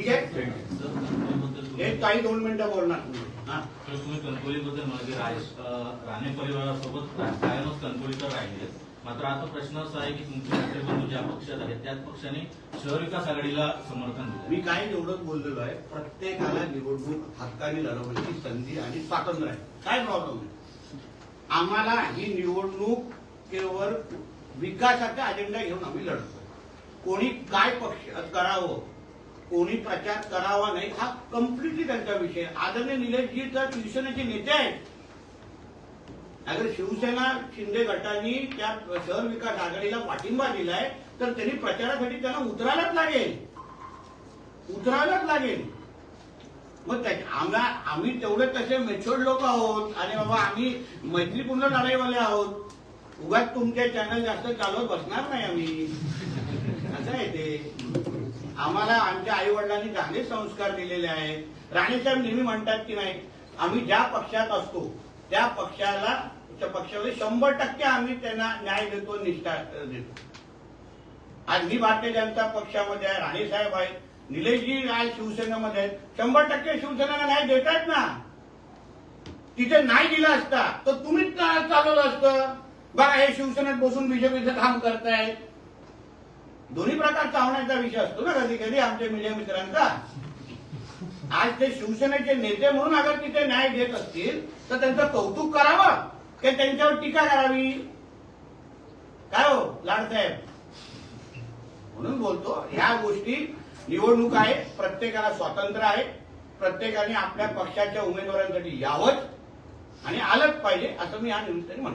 ठीक आहे? हे काही दोन मिनिटं बोलणार तुम्ही. हा? तुम्ही कणकोलीबद्दल म्हणजे राणे परिवारासोबत कायमच कणकोलीकर राहिले मात्र आता प्रश्न असा आहे की तुमचे मित्रबंधू ज्या पक्षात आहेत त्याच पक्षाने शहर विकास आघाडीला समर्थन दिलं मी काय एवढंच बोललेलो आहे. प्रत्येकाला निवडणूक हक्काने लढवण्याची संधी आणि स्वातंत्र्य आहे. काय प्रॉब्लेम आहे? आम्हाला ही निवडणूक केवळ विकासाचा अजेंडा घेऊन आम्ही लढतो कोणी काय पक्ष करावं कोणी प्रचार करावा नाही हा कम्प्लिटली त्यांचा विषय आदरणीय निलेशजी तर शिवसेनेचे नेते आहेत. अगर शिवसेना शिंदे गटांनी त्या शहर विकास आघाडीला पाठिंबा दिलाय तर त्यांनी प्रचारासाठी त्यांना उतरायलाच लागेल. उतरायलाच लागेल. मग त्या आम्हा आम्ही तेवढे तसे मेच्युअर्ड लोक आहोत. आणि बाबा आम्ही मैत्रीपूर्ण लढाईवाले आहोत. उगाच तुमचे चॅनल जास्त चालवत बसणार नाही आम्ही. आम्हाला आमच्या आई वडिलांनी चांगले संस्कार दिलेले आहेत. राणेसाहेब नेहमी म्हणतात की नाही आम्ही ज्या पक्षात असतो त्या पक्षाला त्या पक्षामध्ये शंभर टक्के आम्ही त्यांना न्याय देतो निष्ठा देतो. आज मी भारतीय जनता पक्षामध्ये आहे राणेसाहेब आहेत निलेशजी आज शिवसेनेमध्ये आहेत. शंभर टक्के शिवसेनेला न्याय देतात ना. तिथे नाही दिला असता तर तुम्हीच चालवलं असतं. बघा हे शिवसेनेत बसून बीजेपीचं काम करतायत. दोन्ही प्रकार चावण्याचा विषय असतो ना कधी कधी आमच्या मीडिया मित्रांचा. आज ते शिवसेनेचे नेते म्हणून अगर तिथे न्याय घेत असतील तर त्यांचं कौतुक करावं की त्यांच्यावर टीका करावी. काय हो लाडसाहेब म्हणून बोलतो ह्या गोष्टी निवडणूक आहे प्रत्येकाला स्वातंत्र्य आहे प्रत्येकाने आपल्या पक्षाच्या उमेदवारांसाठी यावंच आणि आलंच पाहिजे असं मी या निमित्ताने म्हणतो.